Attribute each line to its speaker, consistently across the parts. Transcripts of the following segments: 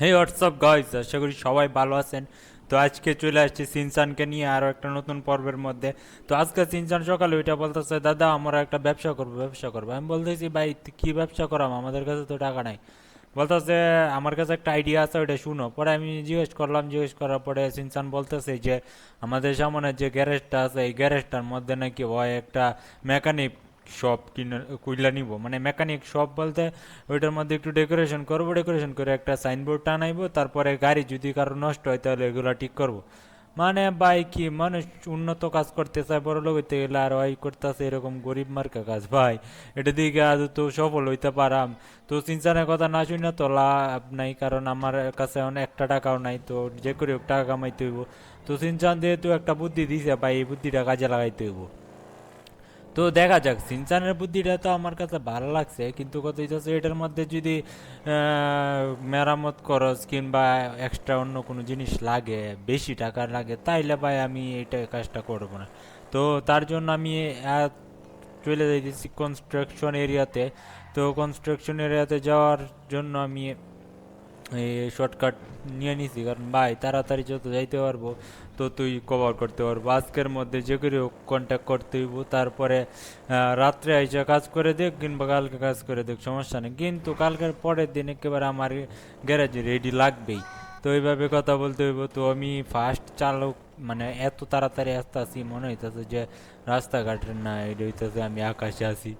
Speaker 1: হে WhatsApp guys আশা করি সবাই ভালো আছেন। তো আজকে চলে আসছি সিনচানকে নিয়ে আরও একটা নতুন পর্বের মধ্যে। তো আজকে সিনচান সকালে ওইটা বলতেছে, দাদা, আমরা একটা ব্যবসা করব ব্যবসা করব। আমি বলতেছি, ভাই কী ব্যবসা করাম? আমাদের কাছে তো টাকা নাই। বলতেছে, আমার কাছে একটা আইডিয়া আছে, ওইটা শুনো। পরে আমি জিজ্ঞেস করলাম, জিজ্ঞেস করার পরে সিনচান বলতেছে যে, আমাদের সামনে যে গ্যারেজটা আছে, এই গ্যারেজটার মধ্যে নাকি হয় একটা মেকানিক শপ কুইলা নিব। মানে মেকানিক শপ বলতে ওইটার মধ্যে একটু ডেকোরেশন করব ডেকোরেশন করে একটা সাইনবোর্ড টানাইবো, তারপরে গাড়ি যদি কারও নষ্ট হয় তাহলে এগুলো ঠিক করব। মানে ভাই কি মানুষ উন্নত কাজ করতে চায় বড় লোক হইতে গেলে আর ওই করতেছে, এরকম গরিব মার্কা কাজ। ভাই, এটা দিকে আজ তো সফল হইতে পারাম। তো চিন্তানের কথা না শুনে তো লাভ নাই, কারণ আমার কাছে একটা টাকাও নাই, তো যে করে টাকা কামাইতে হইব। তো চিনচান যেহেতু একটা বুদ্ধি দিছে, ভাই এই বুদ্ধিটা কাজে লাগাইতে হইব। তো দেখা যাক, সিনচানের বুদ্ধিটা তো আমার কাছে ভালো লাগছে, কিন্তু কত হইতেছে এটার মধ্যে যদি মেরামত খরচ কিংবা এক্সট্রা অন্য কোনো জিনিস লাগে, বেশি টাকা লাগে, তাইলে ভাই আমি এটা কাজটা করব না। তো তার জন্য আমি চলে যাইতেছি কনস্ট্রাকশন এরিয়াতে তো। কনস্ট্রাকশন এরিয়াতে যাওয়ার জন্য আমি এই শর্টকাট নিয়ে নিছি, কারণ ভাই, তাড়াতাড়ি যত যাইতে পারব তো তুই কভার করতে পারব। আজকের মধ্যে যে করে কন্ট্যাক্ট করতে হইব, তারপরে রাত্রে আইসে কাজ করে দেখ, কিংবা কালকে কাজ করে দেখ, সমস্যা নেই। কিন্তু কালকের পরের দিন একেবারে আমার গ্যারেজে রেডি লাগবেই। তো এইভাবে কথা বলতে হইব। তো আমি ফার্স্ট চালক মানে এত তাড়াতাড়ি আসতে আসি মনে হইতেছে যে রাস্তাঘাটের না, এটা হইতেছে আমি আকাশে আসি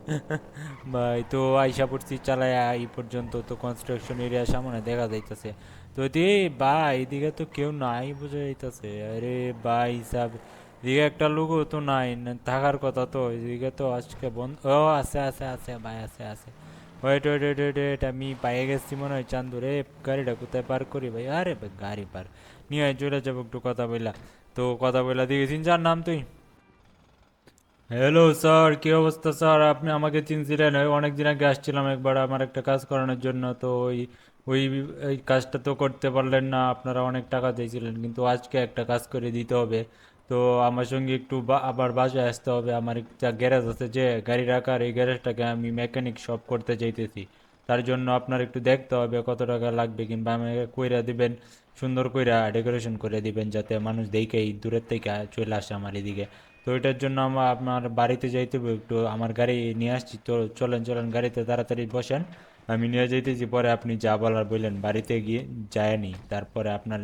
Speaker 1: ভাই, তো আইসা পড়ছি চালায়, এই পর্যন্ত তো কনস্ট্রাকশন এরিয়ার সামনে দেখা যাইতেছে। তো দি ভাই, এদিকে তো কেউ নাই বোঝা যাইতেছে। আরে ভাই সাব, এদিকে একটা লোকও তো নাই, থাকার কথা তো, এদিকে তো আজকে বন্ধ, ও আছে আছে আছে, ভাই, আছে আছে। Wait wait wait wait wait, আমি পাইয়ে গেছি মনে হয়। চান্দু রে, গাড়িটা কোথায় পার করি ভাই? আরে ভাই, গাড়ি পার। নিয়ে চলে যাব একটু কথা বললা তো কথা বললা দিকে চিনচার নাম তুই? হ্যালো স্যার কি অবস্থা স্যার আপনি আমাকে চিনছিলেন, ওই অনেক দিন আগে আসছিলাম একবার আমার একটা কাজ করানোর জন্য। তো ওই ওই এই কাজটা তো করতে পারলেন না, আপনারা অনেক টাকা দিয়েছিলেন, কিন্তু আজকে একটা কাজ করে দিতে হবে। তো আমার সঙ্গে একটু আবার বাসায় আসতে হবে। আমার একটা গ্যারেজ আছে যে গাড়ি রাখার, এই গ্যারেজটাকে আমি মেকানিক শপ করতে চাইতেছি তার জন্য আপনার একটু দেখতে হবে কত টাকা লাগবে কিংবা আমাকে কইরা দিবেন, সুন্দর কইরা ডেকোরেশন করে দিবেন যাতে মানুষ দেখেই দূরের থেকে চলে আসে আমার এদিকে। তো এটার জন্য আমার আপনার বাড়িতে যাইতে হবে একটু। আমার গাড়ি নিয়ে আসছি, তো চলেন চলেন গাড়িতে তাড়াতাড়ি বসেন। আমি নিয়ে যাইতেছি, পরে আপনি যা বলার বললেন, বাড়িতে গিয়ে যায়নি তারপরে আপনার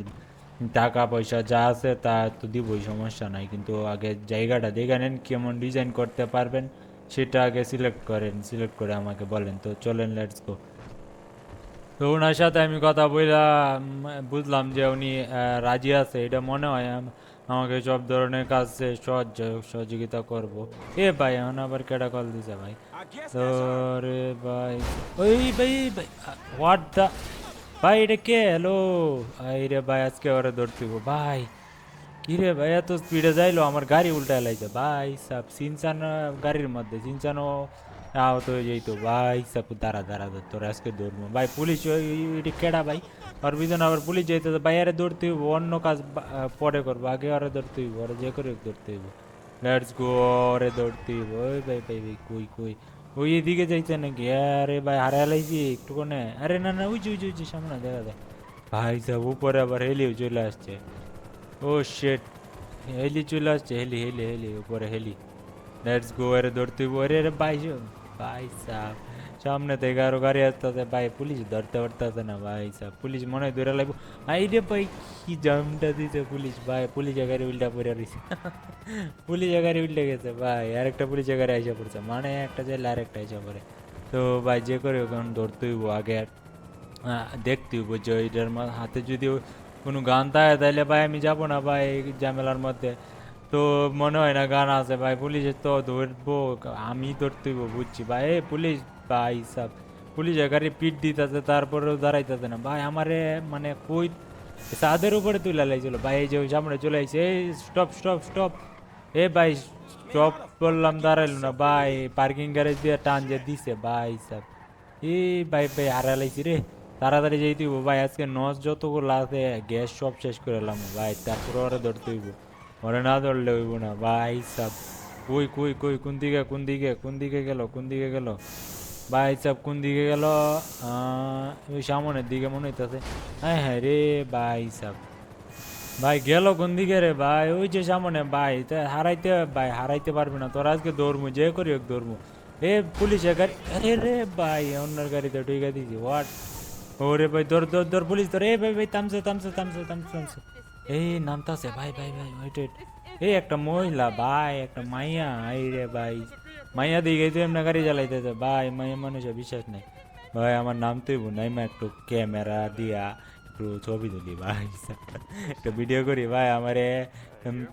Speaker 1: টাকা পয়সা যা আছে তা তো দিবই সমস্যা নাই। কিন্তু আগে জায়গাটা দেখে নেন কেমন ডিজাইন করতে পারবেন সেটা আগে সিলেক্ট করেন সিলেক্ট করে আমাকে বলেন। তো চলেন লেটস গো তো ওনার সাথে আমি কথা বললাম বুঝলাম যে উনি রাজি আছে এটা মনে হয় আমাকে সব ধরনের কাজে সহযোগ সহযোগিতা করব। এ ভাই এখন আবার কেটা কল দিছে ভাই? তো রে ভাই ওই ভাই ভাই হোয়াট দা ভাই, এটা কে? হ্যালো? এই ভাই, আজকে ওরা ধরতে ভাই, কি রে ভাই, এত স্পিডে যাইলো? আমার গাড়ি উল্টা লাইছে। ভাই, সব সিনচান গাড়ির মধ্যে। সিনচানও আহত হয়ে যাইতো। ভাই, সব, দাঁড়া দাঁড়া তোর আজকে দৌড়বো ভাই, পুলিশ, ওই- কেডা ভাই? আর বিজন আবার পুলিশ যাইতে ভাই, আরে দৌড়তে হইব, অন্য কাজ পরে করব। আগে আরে দৌড়তে হইব, আরে যে করে দৌড়তে হইব। লেটস গো আরে দৌড়তে হইব। ওই ভাই ভাই ভাই, কই কই? ওই এদিকে যাইতে নাকি? আরে ভাই হারা লাইছি একটু আরে না না, ওই যে, ওই সামনে, দেখা যায়। ভাই সব উপরে আবার হেলিও চলে আসছে। ও শেট হেলি চলে আসছে, হেলি হেলি হেলি, উপরে হেলি। লেটস গো আরে, ধরতে। আরে আরে, ভাই ভাই সাহ সামনে থেকে আরও গাড়ি আসতেছে ভাই পুলিশ ধরতে পারতেছে না ভাই সাহ পুলিশ মনে হয় ধরে লাগবো আই রে ভাই কি জামটা দিছে পুলিশ ভাই পুলিশের গাড়ি উল্টা পড়ে রয়েছে পুলিশের গাড়ি উল্টে গেছে ভাই আরেকটা পুলিশের গাড়ি আইসা পড়ছে মানে একটা যাইলে আরেকটা আইসা পড়ে। তো ভাই যে করে ওখানে ধরতে হইব আগে আহ, দেখতে হইব যে ওইটার হাতে যদি কোনো গান থাকে তাহলে ভাই আমি যাব না ভাই ঝামেলার মধ্যে। তো মনে হয় না গান আছে, ভাই। পুলিশের তো ধরবো, আমি ধরতেইব বুঝছি। ভাই, এ পুলিশ, ভাই সব, পুলিশের গাড়ি পিট দিতেছে, তারপরেও দাঁড়াইতেছে না। ভাই, আমারে মানে কই, সাদের উপরে তুলে লাইছিল। ভাই, এই যে সামনে চলে আইছে, এই স্টপ স্টপ স্টপ। এ ভাই, স্টপ বললাম, দাঁড়াইলো না। ভাই, পার্কিং গ্যারেজ দিয়ে টান যে দিছে, ভাই সব। এই ভাই ভাই হারা লাইছি রে। তাড়াতাড়ি যেই হইব, ভাই। আজকে নস যতগুলো আছে, গ্যাস সব শেষ করে এলাম ভাই। তারপরে ওরা ধরতে হইব। ওরা না ধরলে হইব না। ভাই সব, কই কই কই, কোন দিকে কোন দিকে কোন দিকে গেল, কোন দিকে গেল? ভাই সাহেব কোন দিকে গেল? ওই সামনের দিকে মনে হইতাছে। হ্যাঁ হ্যাঁ রে ভাই সাহেব ভাই গেল কোন দিকে রে ভাই? ওই যে সামনে ভাই হারাইতে ভাই, হারাইতে পারবে না। তোর আজকে দৌড়মু, যে করি হোক দৌড়মু। এ পুলিশের গাড়ি, আরে রে ভাই, অন্যের গাড়িতে ঢুকে দিয়েছি হোয়াট ওরে ভাই, দৌড় দৌড় দৌড়, পুলিশ তোর এ ভাই ভাই, থামছে থামছে থামছে থামছে থামছে। এই নামতাছে, ভাই ভাই ভাই ওয়েট ওয়েট এই একটা মহিলা, ভাই, একটা মাইয়া, আই রে ভাই। মাইয়া দিকে তুই এমনি গাড়ি চালাইতেছে ভাই, মাইয়া মানুষের বিশ্বাস নেই। ভাই, আমার নাম তুই নাইমা একটু ক্যামেরা দিয়া একটু ছবি তুলি, ভাই। একটু ভিডিও করি, ভাই, আমারে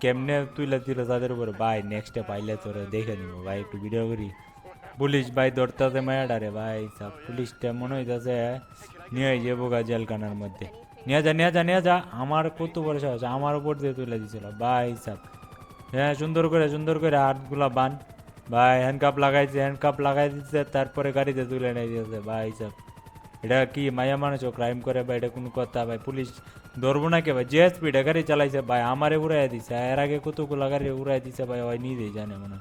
Speaker 1: কেমনে তুলে দিল তাদের উপরে? ভাই নেক্সটে পাইলে তোরে দেখে নিব, ভাই, একটু ভিডিও করি। পুলিশ, ভাই দৌড়তাছে মায়াডারে, ভাই পুলিশটা মনে হইতাছে নিয়ে যাব গা জেলখানার মধ্যে। নিয়ে যা নিয়ে যা নিয়ে যা। আমার কত বড় সাহস, আমার উপর দিয়ে তুলে দিছিল ভাই সাহ হ্যাঁ সুন্দর করে সুন্দর করে হাতগুলা বান। ভাই হ্যান্ডকাপ লাগাইছে হ্যান্ডকাপ লাগাই দিচ্ছে তারপরে গাড়িতে তুলে নিয়ে দিয়েছে ভাই সাহ এটা কি মায়া মানুষ ক্রাইম করে ভাই? এটা কোনো কথা ভাই? পুলিশ ধরবো না কে ভাই? যে স্পিডে গাড়ি চালাইছে ভাই, আমারে উড়াই দিছে। এর আগে কতগুলো গাড়ি উড়াই দিছে ভাই ওই নিজেই জানে মনে।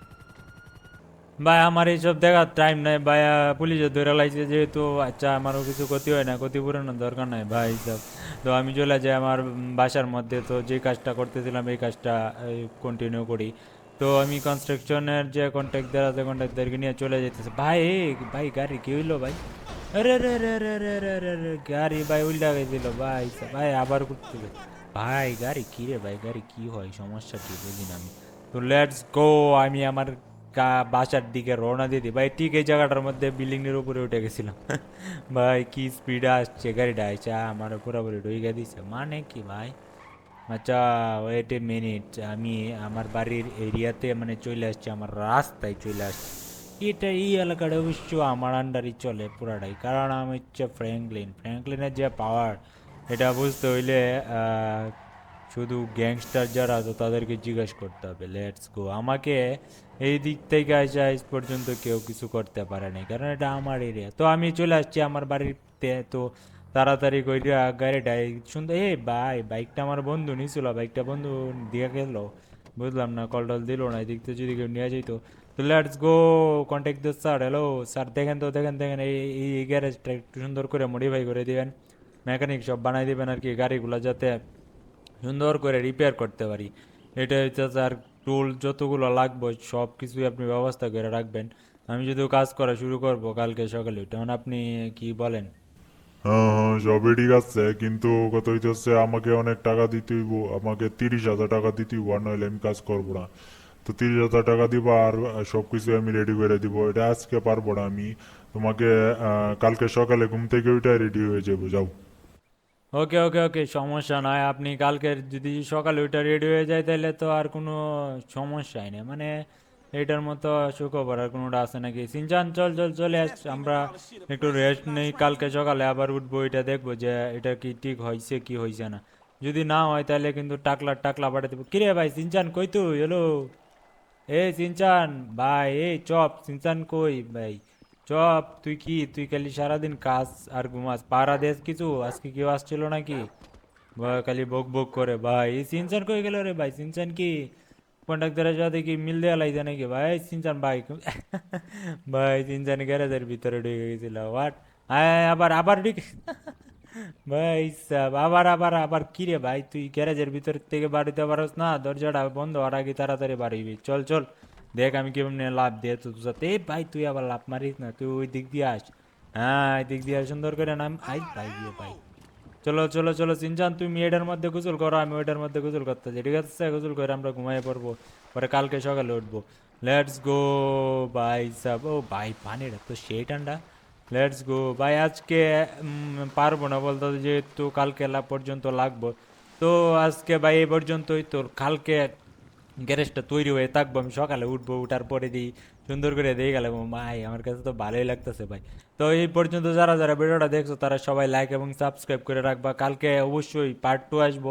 Speaker 1: ভাই, আমার এইসব দেখার টাইম নাই। ভাই পুলিশে ধরে লাইছে যেহেতু আচ্ছা আমারও কিছু ক্ষতি হয় না, ক্ষতিপূরণের দরকার নাই। ভাই সব তো আমি চলে যাই আমার বাসার মধ্যে। তো যে কাজটা করতেছিলাম, এই কাজটা কন্টিনিউ করি। তো আমি কনস্ট্রাকশনের যে কন্ট্রাক্টদার আছে কন্ট্রাক্টদারকে নিয়ে চলে যেতেছে ভাই ভাই, গাড়ি কি হইল ভাই? আরে রে রে রে রে রে রে রে গাড়ি ভাই উল্টা গেছিল। ভাই ভাই, আবার করতেছে ভাই, গাড়ি কী রে ভাই? গাড়ি কী হয়? সমস্যা কী? বুঝি না আমি। তো লেটস গো আমি আমার বাসার দিকে রওনা দিয়ে দিই। ভাই, ঠিক এই জায়গাটার মধ্যে বিল্ডিং এর উপরে উঠে গেছিলাম। ভাই, কি স্পিড আসছে গাড়িটা? আইসা আমার পুরোপুরি ঢুকে দিছে। মানে কি ভাই? আচ্ছা ওয়েট এ মিনিট আমি আমার বাড়ির এরিয়াতে মানে চলে আসছি, আমার রাস্তায় চলে আসছি। এটা এই এলাকাটা অবশ্য আমার আন্ডারই চলে পুরাটাই। কারণ আমি হচ্ছে ফ্র্যাঙ্কলিন ফ্র্যাঙ্কলিনের যে পাওয়ার এটা বুঝতে হইলে শুধু গ্যাংস্টার যারা আছে তাদেরকে জিজ্ঞেস করতে হবে। লেটস গো আমাকে এই দিক থেকে আসা আজ পর্যন্ত কেউ কিছু করতে পারে নাই, কারণ এটা আমার এরিয়া তো আমি চলে আসছি আমার বাড়িতে, তো তাড়াতাড়ি কইরা গাড়িটা সুন্দর, এই ভাই, বাইকটা আমার বন্ধু নিছিল, বাইকটা বন্ধু দিয়ে গেল। বুঝলাম না, কল টল দিল না, এদিক থেকে যদি কেউ নিয়ে যাইতো। তো let's go contact this sir hello sir দেখেন তো, দেখেন দেখেন, এই এই গ্যারেজটা একটু সুন্দর করে মডিফাই করে দিবেন। মেকানিক সব বানাই দিবেন আর কি, গাড়িগুলো যাতে সুন্দর করে রিপেয়ার করতে পারি। এটা হচ্ছে স্যার টুল যতগুলো লাগবে সব কিছুই আপনি ব্যবস্থা করে রাখবেন। আমি যদি কাজ করা শুরু করব কালকে সকালে তখন আপনি কি বলেন?
Speaker 2: হ্যাঁ হ্যাঁ সবই ঠিক আছে, কিন্তু কত হইতেছে আমাকে অনেক টাকা দিতে হইব, আমাকে তিরিশ হাজার টাকা দিতে হইব, আর নইলে আমি কাজ করব না। তো তিরিশ হাজার টাকা দিব আর সব কিছু আমি রেডি করে দিব, এটা আজকে পারব না আমি। তোমাকে কালকে সকালে ঘুম থেকে ওইটা রেডি হয়ে যাব, যাও।
Speaker 1: ওকে ওকে ওকে, সমস্যা নয়। আপনি কালকে যদি সকালে ওইটা রেডি হয়ে যায়, তাহলে তো আর কোনো সমস্যাই নেই। মানে এটার মতো সুখবর আর কোনোটা আছে নাকি? সিনচান, চল চল, চলে আস আমরা একটু রেস্ট নেই। কালকে সকালে আবার উঠবো এটা দেখব যে এটা কি ঠিক হয়েছে কি হয়েছে না। যদি না হয়, তাহলে কিন্তু টাকলা টাকলা পাঠাতে দেবো কিরে ভাই, সিনচান কই তুই? হ্যালো এ, সিনচান, ভাই এই চপ, সিনচান কই ভাই? চপ, তুই কি? তুই খালি সারাদিন কাজ আর ঘুমাস। পাড়া দেশ কিছু? আজকে কেউ আসছিল নাকি? খালি বক বক করে, ভাই, এই সিনচান কই গেল রে ভাই? সিনচান কি? কন্ট্রাক্টরের সাথে কি মিল দেওয়া লাগছে নাকি? ভাই, সিনচান ভাই ভাই, সিনচান গ্যারেজের ভিতরে ঢুকে গেছিল। হোয়াট হ্যাঁ আবার আবার ঢুকে ভাই, সাব, আবার আবার আবার, কি রে ভাই? তুই গ্যারেজের ভিতর থেকে বাড়িতে পারস না? দরজাটা বন্ধ হওয়ার আগে তাড়াতাড়ি বাড়িবি। চল চল। দেখ আমি কেমন লাভ দিয়ে তো সাথে এই ভাই তুই আবার লাভ মারিস না, তুই ওই দিক দিয়ে আস। হ্যাঁ এই দিক দিয়ে সুন্দর করে নাম আই ভাই দিয়ে ভাই চলো চলো চলো সিনচান তুমি এটার মধ্যে গোসল করো, আমি ওইটার মধ্যে গোসল করতেছি ঠিক আছে? গোসল করে আমরা ঘুমাই পড়ব, পরে কালকে সকালে উঠবো। লেটস গো ভাই সাব, ও ভাই পানিটা তো সেই ঠান্ডা। লেটস গো ভাই, আজকে পারব না বলতে, যেহেতু কালকে পর্যন্ত লাগবো। তো আজকে ভাই, এই পর্যন্তই তোর, কালকে গ্যারেজটা তৈরি হয়ে থাকব, আমি সকালে উঠবো, উঠার পরে দিই সুন্দর করে দিয়ে গেলাম। ভাই আমার কাছে তো ভালোই লাগতেছে ভাই। তো এই পর্যন্ত যারা যারা ভিডিওটা দেখছ, তারা সবাই লাইক এবং সাবস্ক্রাইব করে রাখবা। কালকে অবশ্যই পার্ট টু আসব।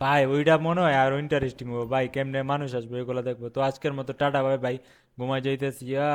Speaker 1: ভাই, ওইটা মনে হয় আর ইন্টারেস্টিং হবে। ভাই, কেমনে মানুষ আসবে এগুলো দেখব। তো আজকের মতো, টাটা ভাই ভাই ঘুমাই যাইতেছি। ইয়া